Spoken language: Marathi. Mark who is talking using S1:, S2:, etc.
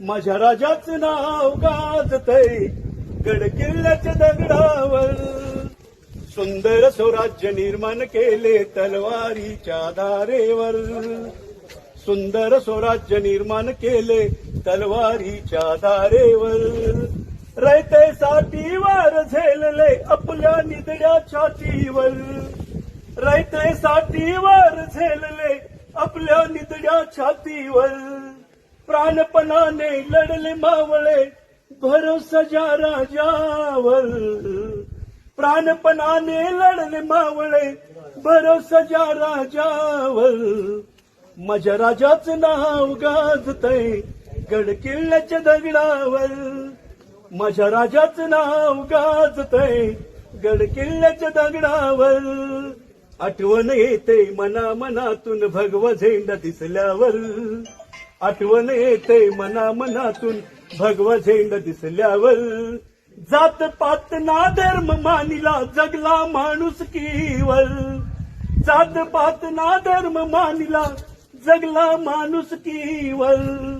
S1: माझ्या राजाचं नाव गाजतय. गड किल्ल्याच्या दगडावर. सुंदर स्वराज्य निर्माण केले तलवारीच्या धारेवर सुंदर स्वराज्य निर्माण केले तलवारीच्या धारेवर रयतेसाठी वार झेलले आपल्या निदड्या छातीवर. रयतेसाठी वार झेलले आपल्या निदड्या छातीवर. प्राणपणाने लढले मावळे भरोसा ज्या राजावर. प्राणपणाने लढले मावळे भरोसा ज्या राजावर. माझ्या राजाचं नाव गाजतय गड किल्ल्याच्या दगडावर. माझ्या राजाचं नाव गाजतय गड किल्ल्याच्या दगडावर. आठवण येते मना मनातून भगव झेंडा दिसल्यावर. आठवण येते मना मनातून भगव झेंड दिसल्यावर जात पात ना धर्म मानिला जगला माणूस कीवर. जात पात ना धर्म मानिला जगला माणूस कीवर.